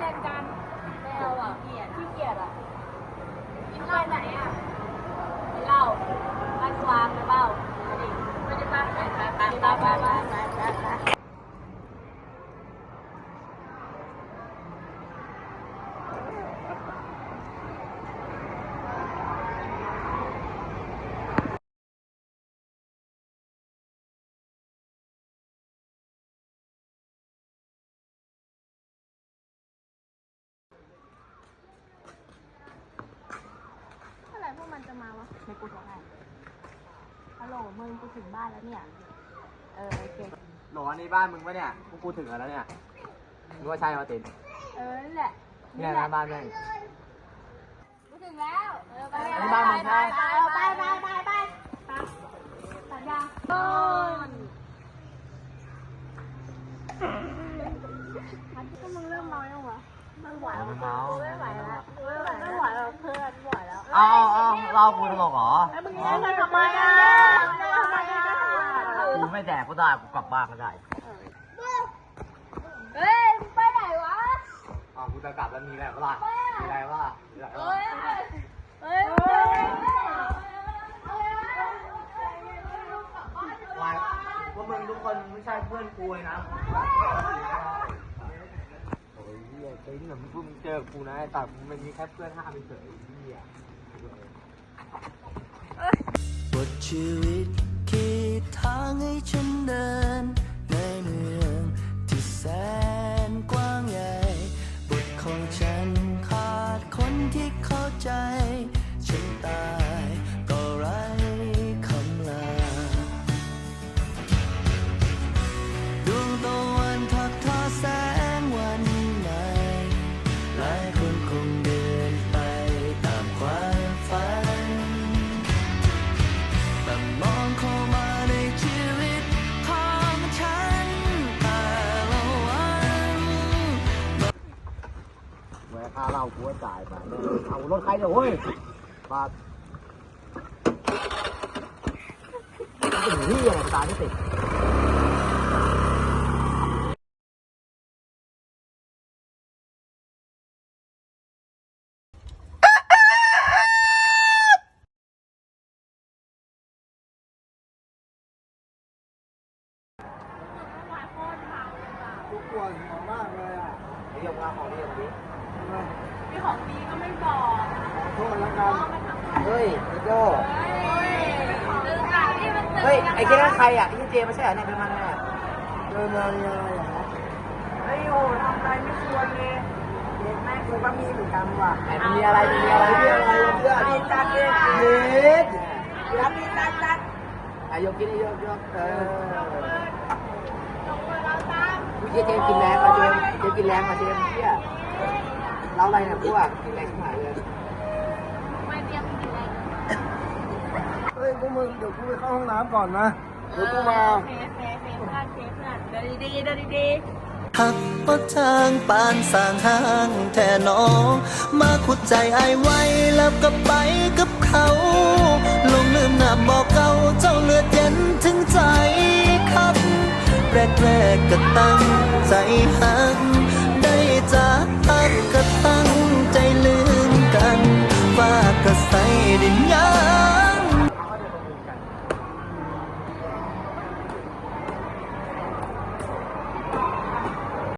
เล่นกันไม่เอาอะเกลียดที่เกียดอะกินเหล้าไหนอะกินเหล้าบ้านกวางหรือเปล่า มื่อไหร่พวกมันจะมาวะไม่กูโทรให้ฮัลโหลมึงกูถึงบ้านแล้วเนี่ย เออโอเคหรออันนี้บ้านมึงปะเนี่ยพวกกูถึงแล้วเนี่ยมึงว่าใช่มาตินเออนั่นแหละเนี่ยนะบ้านแม่งกูถึงแล้วเออไปอันนี้บ้านมึงใช่ไปไปไปไปไปสัญญาต้นก็มึงเริ่มเมายังวะไม่ไหวเอามันเมาไม่ไหวแล้วไม่ไหวไม่ไหวแล้วเพื่อนไม่ไหวแล้ว เอาเอาเอาเรากูตลกเหรอแล้วมึงแย่งกันทำไมอะทำไมอะกูไม่แดกก็ได้กูกลับบ้านก็ได้เฮ้ยไปไหนวะอ๋อกูจะกลับแล้วมีอะไรก็ล่ะมีอะไรวะมีอะไรวะเฮ้ยเฮ้ยวายพวกมึงทุกคนไม่ใช่เพื่อนกูนะโอ้ยเหี้ยเจ๊งเหรอมึงเจอกูนะแต่มันมีแค่เพื่อนห้าไปเฉยเหี้ย บท ชีวิตคิดทางให้ฉันเดินใน เมื่อค่าเหล้ากูก็จ่ายไปเอารถใครเนี่ยเว้ยบาทเป็นเหี้ยอะไรตาไม่ติดทุกคนมากเลยอะไอ้ยกมาของนี่ของนี้ มีของดีก็ไม่บอกขอโทษแล้วกันเฮ้ยไอ้โจลืมข่าวที่มันเฮ้ยไอ้เจ๊นั่นใครอะไอ้เจไม่ใช่เหรอเนี่ยเป็นมันแน่เดินมามีอะไรเหรอไอ้โอ้ทำอะไรไม่ควรเลยเด็กแม่กูก็มีเหมือนกันว่ะไอ้มันมีอะไรมันมีอะไรมีอะไรเพื่อนมีจัดเลยเด็ดแล้วมีจัดจัดไอ้ยกกินไอ้ยกยกเออกูเจ๊เจกินแรงมาเจเจกินแรงมาเจมเชี่ย เราอะไรเนี่ยกูอะกินแรงชิบหายเลยไม่เตรียมกินอะไรเฮ้ยพวกมึงเดี๋ยวกูไปเข้าห้องน้ำก่อนนะเดี๋ยวกูมาเฟฟเฟฟเฟฟเพื่อนเฟฟเพื่อนเดินดีๆเดินดีๆหักปะทางปานสร้างห้างแท่น้องมาขุดใจไอ้ไว้แล้วก็ไปกับเขา ลงลืมน้ำบอกเก่าเจ้าเลือดเย็นถึงใจครับ แรกๆก็ตั้งใจหัก